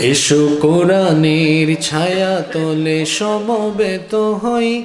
এসো কোরআনের ছায়া তলে সমবেত হই।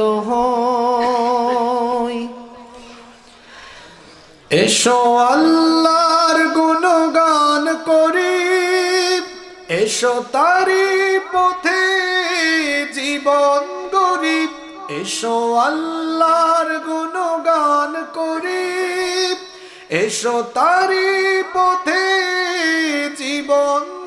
হই। এসো আল্লাহর গুণগান করি। এসো তারি পথে জীবন গরিব এসো আল্লাহর গুণগান করি। এসো তারি পথে জীবন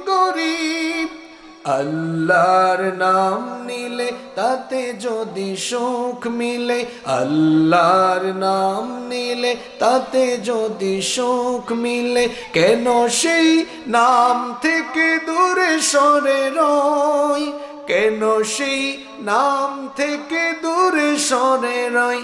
আল্লাহর নাম নিলে তাতে যদি সুখ মিলে, আল্লাহর নাম নিলে তাতে যদি সুখ মিলে, কেন সেই নাম থেকে দূরে সরে রই? কেন সেই নাম থেকে দূরে সরে রই?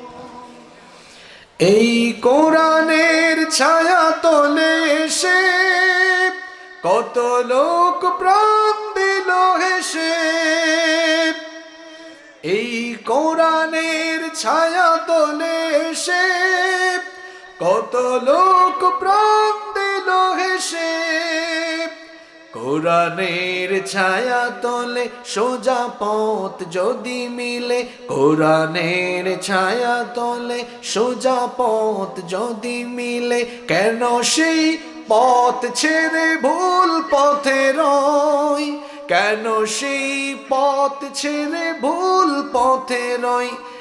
এই কোরআনের ছায়া তলে এসে কত লোক প্রাণ দিল হেসে। এই কোরআনের ছায়া তলে এসে কত লোক প্রাণ দিল হেসে। কোরআনের ছায়া তলে সোজা পথ যদি মিলে, কোরআনের ছায়া তলে সোজা পথ যদি মিলে, কেন সেই পথ ছেড়ে ভুল পথে রয় কেন সেই পথ ছেড়ে ভুল পথে রয়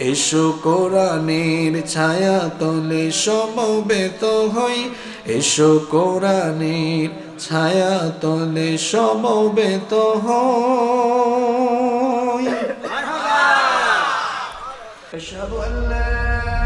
এসো কোরআনের ছায়া তলে সমবেত হই এসো কোরআনের ছায়া তলে সমবেত হই أشهد أن لا